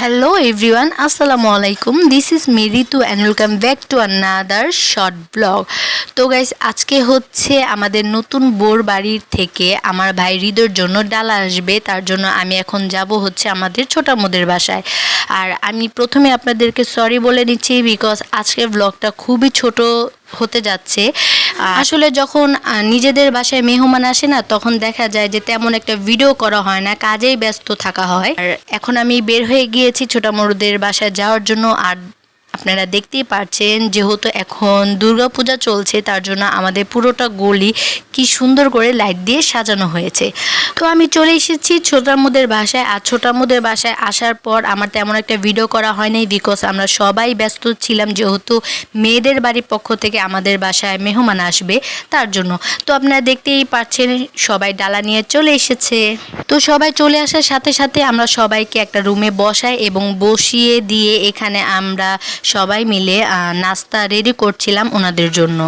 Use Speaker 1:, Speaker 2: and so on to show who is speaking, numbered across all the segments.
Speaker 1: Hello everyone আসসালামু আলাইকুম this is me Ritu and welcome back to another short blog তো guys আজকে হচ্ছে আমাদের নতুন বোর বাড়ির থেকে আমার ভাই হৃদয়ের জন্য ডালা আসবে। তার জন্য আমি এখন যাব হচ্ছে আমাদের ছোটামোদের বাসায়। আর আমি প্রথমে আপনাদেরকে সরি বলে নিচ্ছি বিকজ আজকের ব্লগটা খুবই ছোট হতে যাচ্ছে। আসলে যখন নিজেদের বাসায় মেহমান আসে না, তখন দেখা যায় যে তেমন একটা ভিডিও করা হয় না, কাজেই ব্যস্ত থাকা হয়। আর এখন আমি বের হয়ে গিয়েছি ছোট মরুদের বাসায় যাওয়ার জন্য, আর আপনারা দেখতেই পাচ্ছেন যেহেতু এখন দুর্গাপূজা চলছে, তার জন্য আমাদের পুরোটা গলি কি সুন্দর করে লাইট দিয়ে সাজানো হয়েছে। তো আমি চলে এসেছি ছোটামুদের বাসায়, আর ছোটামুদের বাসায় আসার পর আমার তেমন একটা ভিডিও করা হয়নি বিকজ আমরা সবাই ব্যস্ত ছিলাম যেহেতু মেয়েদের বাড়ির পক্ষ থেকে আমাদের বাসায় মেহমান আসবে তার জন্য। তো আপনারা দেখতেই পাচ্ছেন সবাই ডালা নিয়ে চলে এসেছে। তো সবাই চলে আসার সাথে সাথে আমরা সবাইকে একটা রুমে বসাই এবং বসিয়ে দিয়ে এখানে আমরা সবাই মিলে নাস্তা রেডি করছিলাম ওনাদের জন্য।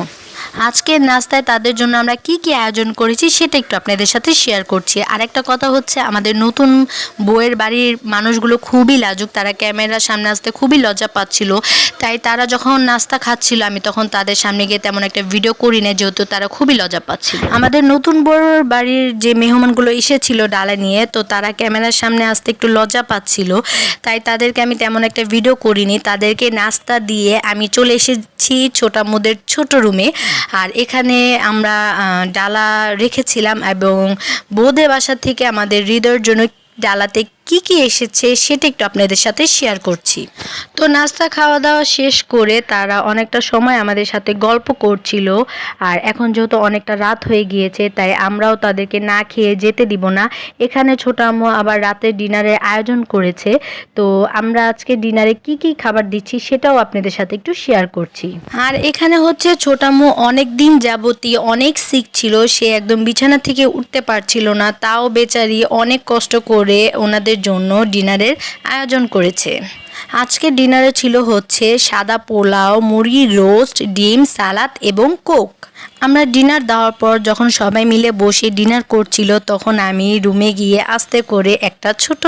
Speaker 1: আজকের নাস্তায় তাদের জন্য আমরা কি কি আয়োজন করেছি সেটা একটু আপনাদের সাথে শেয়ার করছি। আর একটা কথা হচ্ছে, আমাদের নতুন বউয়ের বাড়ির মানুষগুলো খুবই লাজুক, তারা ক্যামেরার সামনে আসতে খুবই লজ্জা পাচ্ছিল। তাই তারা যখন নাস্তা খাচ্ছিল, আমি তখন তাদের সামনে গিয়ে তেমন একটা ভিডিও করি না যেহেতু তারা খুবই লজ্জা পাচ্ছিল। আমাদের নতুন বউয়ের বাড়ির যে মেহমানগুলো এসেছিল ডালা নিয়ে, তো তারা ক্যামেরার সামনে আসতে একটু লজ্জা পাচ্ছিল। তাই তাদেরকে আমি তেমন একটা ভিডিও করিনি। তাদেরকে নাস্তা দিয়ে আমি চলে এসেছি ছোটা মুদের ছোট রুমে আর এখানে আমরা ডালা রেখেছিলাম এবং বোধে বাসা থেকে আমাদের হৃদয়ের জন্য ডালাতে কি কি এসেছে সেটা একটু আপনাদের সাথে শেয়ার করছি। তো নাস্তা খাওয়া দাওয়া শেষ করে তারা অনেকটা সময় আমাদের সাথে গল্প করছিল আর এখন যেহেতু অনেকটা রাত হয়ে গিয়েছে তাই আমরাও তাদেরকে না খেয়ে যেতে দিব না। এখানে ছোট আম্মু আবার রাতে ডিনারের আয়োজন করেছে। তো আমরা আজকে ডিনারে কি কি খাবার দিচ্ছি সেটাও আপনাদের সাথে একটু শেয়ার করছি। আর এখানে হচ্ছে ছোট আম্মু অনেক দিন যাবতী অনেক সিক ছিল। সে একদম বিছানা থেকে উঠতে পারছিল না। তাও বেচারি অনেক কষ্ট করে ওনাদের জন্য ডিনারের আয়োজন করেছে। আজকে ডিনারে ছিল হচ্ছে সাদা পোলাও, মুরগির রোস্ট, ডিম, সালাদ এবং কোক। আমরা ডিনার দেওয়ার পর যখন সবাই মিলে বসে ডিনার করছিল, তখন আমি রুমে গিয়ে আস্তে করে একটা ছোট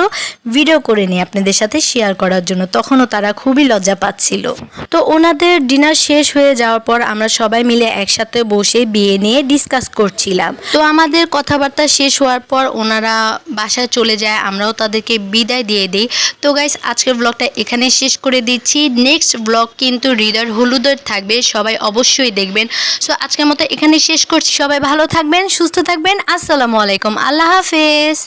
Speaker 1: ভিডিও করে নিই আপনাদের সাথে শেয়ার করার জন্য। তখনও তারা খুবই লজ্জা পাচ্ছিল। তো ওনাদের ডিনার শেষ হয়ে যাওয়ার পর আমরা সবাই মিলে একসাথে বসে বিয়ে নিয়ে ডিসকাস করছিলাম। তো আমাদের কথাবার্তা শেষ হওয়ার পর ওনারা বাসায় চলে যায়, আমরাও তাদেরকে বিদায় দিয়ে দিই। তো গাইস আজকের ব্লগটা এখানে শেষ করে দিচ্ছি। নেক্সট ব্লগ কিন্তু হৃদয় হলুদের থাকবে, সবাই অবশ্যই দেখবেন। সো আজকের মতো এখানে শেষ করছি। সবাই ভালো থাকবেন সুস্থ থাকবেন। আসসালামু আলাইকুম। আল্লাহ হাফেজ।